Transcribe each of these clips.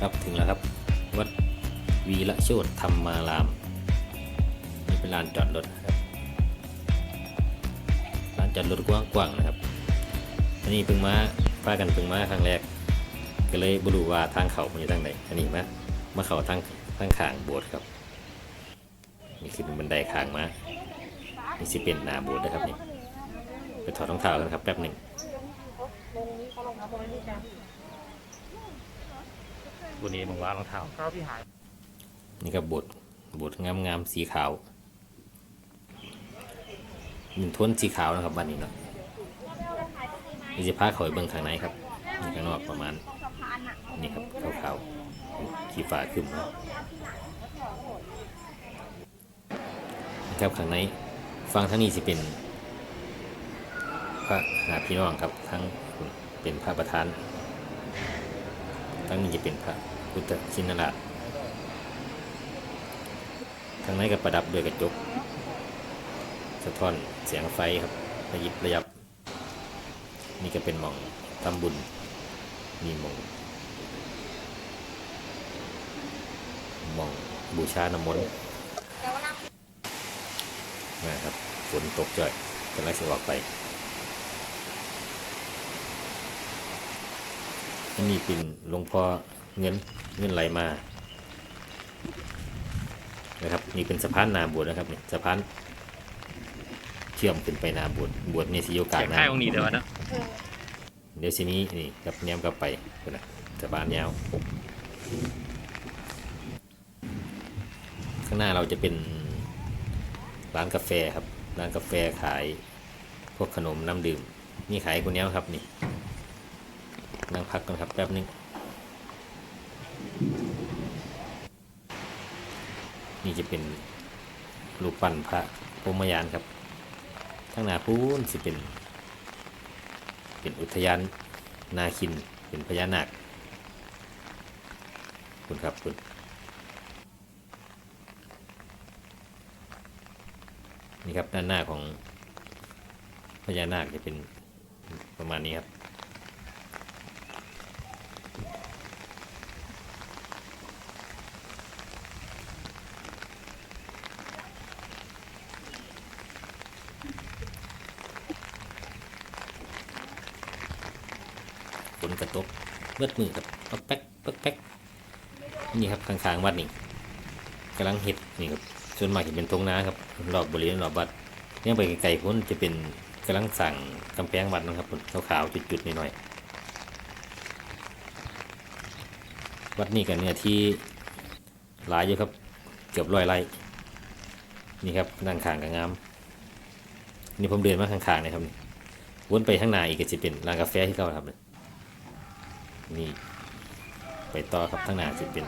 ครับถึงแล้วครับวัดวีระโชตธรรมารามนี่เป็นลานจอดรถนะครับลานจอดรถกว้างๆนะครับอันนี้เพิ่งมาพากันเพิ่งมาครั้งแรก ก็เลยบรูว่าทางเขามันอยู่ทางไหนอันนี้มามาเขาทางทางขางโบสถ์ครับนี่คือบันไดขางมานี่สิเป็นนาโบสถ์นะครับนี่ไปถอดรองเท้ากันครับแป๊บหนึ่ง บุนี้มึงว่ารองเท้าเขาพี่หายนี่ก็บทบทงามงามๆสีขาวหนึ่งทวนสีขาวนะครับบ้านนี้เนาะนี่จะพาเขาไปเบิ่งข้างในครับนี่ข้างนอกประมาณนี่ครับขาวๆขีฟ้าขึ้นนะนี่ครับข้างในฟังทั้งนี้จะเป็น พระหาพี่น้องครับทั้งเป็นพระประธาน ทั้งนี้จะเป็นพระพุทธชินราชทางในก็ประดับด้วยกระจก สะท้อนเสียงไฟครับระยิบระยับ นี่ก็เป็นหม่องทำบุญ มีหม่องหม่องบูชาน้ำมนต์นะครับฝนตกจ่อยกำลังจะออกไป อันนี้เป็นหลวงพ่อเงินเงินไหลมานะครับนี่เป็นสะพานนาบวชนะครับนี่สะพานเชื่อมขึ้นไปนาบวชบวชในสิโยกาแข่สงนะค่ายองค์นี้เดี๋ยวนะเดี๋ยวสินี้นี่กับแนมกลับไปพุ่นนะสะพานยาวข้างหน้าเราจะเป็นร้านกาแฟครับร้านกาแฟขายพวกขนมน้ำดื่มนี่ขายคนนี้ครับนี่ นั่งพักกันครับแป๊บนึงนี่จะเป็นรูปปั้นพระพรหมยานครับข้างหน้าพูนสิเป็น เป็นอุทยานนาคินเป็นพญานาคคุณครับคุณนี่ครับด้านหน้าของพญานาคจะเป็นประมาณนี้ครับ นกระตกเลือดมือกับป๊กแป๊กป๊กแป๊กนี่ครับข้างๆวัดนี่กำลังเห็ดนี่ครับส่วนมากจะเป็นทงนาครับรอบบริเวณรอบวัดยังไปไกลๆพ้นจะเป็นกำลังสั่งกำแพงวัดนะครับขาวๆจุดๆหน่อยๆวัดนี่กันเนื้อที่หลายอยู่ครับเกือบร้อยไร่นี่ครับด้านข้างก็งามนี่ผมเดินมาข้างๆนะครับวนไปข้างหน้าอีกก็จะเป็นร้านกาแฟที่เขาครับ นี่ไปต่อครับทั้งหน้าจะเป็น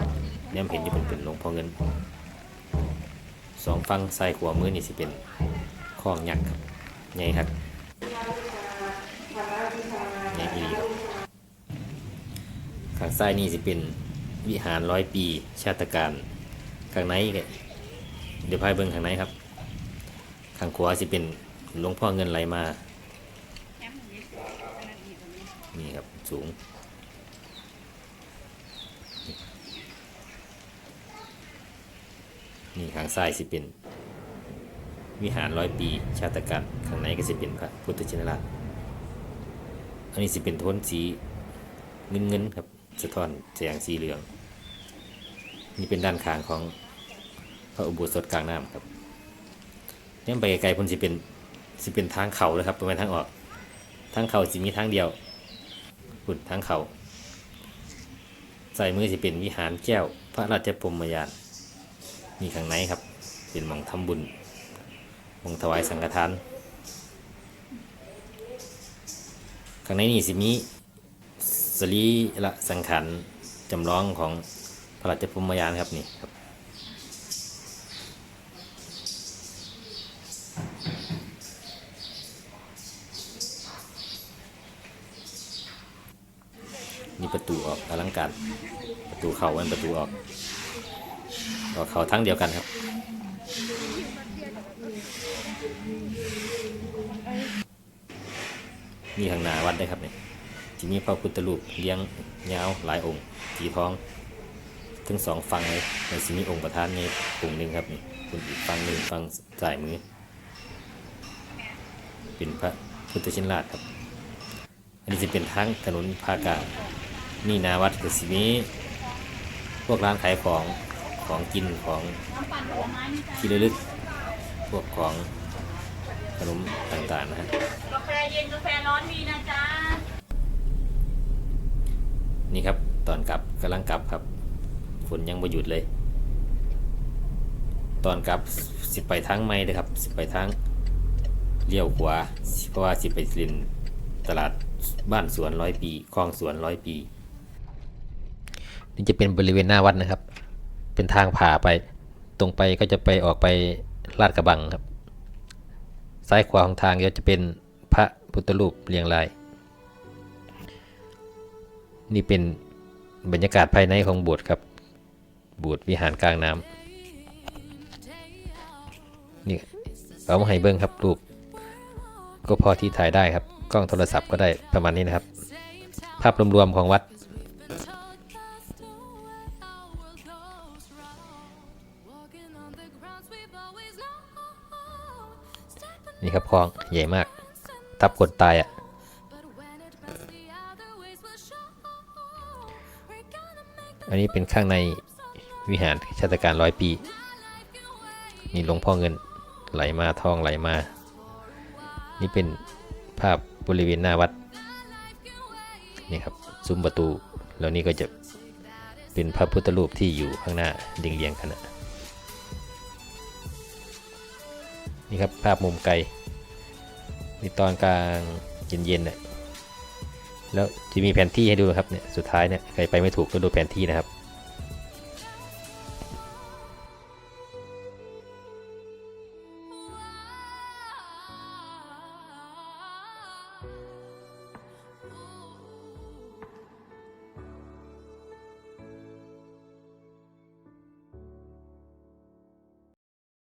แนมเห็นอยู่เป็นเป็นหลวงพ่อเงินสองฟังซ้ายขวามือนี่สิเป็นคลองยักษ์ครับใหญ่ครับใหญ่อีครับข้างซ้ายนี่สิเป็นวิหารร้อยปีชาติการข้างในเดี๋ยวพายเบิ้งข้างในครับ ข้างขวาสิเป็นหลวงพ่อเงินไหลมา นี่ครับสูง นี่ข้างซ้ายสิเป็น วิหารร้อยปี ชาตการข้างในก็สิเป็นพระพุทธชินราชอันนี้สิเป็นโทนสีเงินเงินครับสะท้อนแสงสีเหลือง นี่เป็นด้านข้างของพระอุโบสถกลางน้ำครับเนี่ยไปไกลๆพ้นสิเป็นสิเป็นทางเขาเลยครับเป็นทางออก ทางเขาสิมีทางเดียวคุณทางเขาใส่มือสิเป็นวิหารแก้ว พระราชพรมยาน นี่ข้างในครับ เป็นมองทำบุญมองถวายสังฆทาน ข้างในนี่สิมีสรีละสังขารจำลองของพระราชพรหมยานครับนี่ครับนี่ประตูออกอลังการประตูเข้าอันประตูออก กเขาทั้งเดียวกันครับนี่ทางหนาวัดได้ครับเนี่ยที่มีพระพุทธรูปเลี้ยงยาหลายองค์สีทองทั้งสองฝั่งเลยในสิมีองค์ประธานในกลุ่มหนึ่งครับนี่คุณอีกฝั่งหนึ่งฝั่งซ้ายมือ เป็นพระพุทธชินราชครับอันนี้จะเป็นทางถนนภาคกลางนี่นาวัดกับสิมีพวกร้านขายของ ของกินของที่ระลึกพวกของขนมต่างๆนะฮะกาแฟเย็นกาแฟร้อนมีนะจ๊ะนี่ครับตอนกลับกำลังกลับครับฝนยังไม่หยุดเลย ตอนกลับสิไปทางไม่เลยครับ สิไปทางเลี้ยวขวาเพราะว่าสิไปเลินตลาดบ้านสวนร้อยปีคลองสวนร้อยปี นี่จะเป็นบริเวณหน้าวัดนะครับ เป็นทางผ่าไป ตรงไปก็จะไปออกไปลาดกระบังครับ ซ้ายขวาของทางก็จะเป็นพระพุทธรูปเรียงราย นี่เป็นบรรยากาศภายในของโบสถ์ครับโบสถ์วิหารกลางน้ำนี่เอามาให้เบิ้งครับรูป ก็พอที่ถ่ายได้ครับ กล้องโทรศัพท์ก็ได้ประมาณนี้นะครับ ภาพรวมๆของวัด นี่ครับคลองใหญ่มาก ทับคนตายอะ่ะอันนี้เป็นข้างในวิหารชาตการร้อยปีนี่หลวงพ่อเงินไหลมาทองไหลมา นี่เป็นภาพบริเวณหน้าวัดนี่ครับซุ้มประตู แล้วนี่ก็จะเป็นพระพุทธรูปที่อยู่ข้างหน้าเรียงๆกันนะ นี่ครับภาพมุมไกลนี่ตอนกลางเย็นๆเนี่ยแล้วจะมีแผนที่ให้ดูนะครับเนี่ยสุดท้ายเนี่ยใครไปไม่ถูกก็ดูแผนที่นะครับ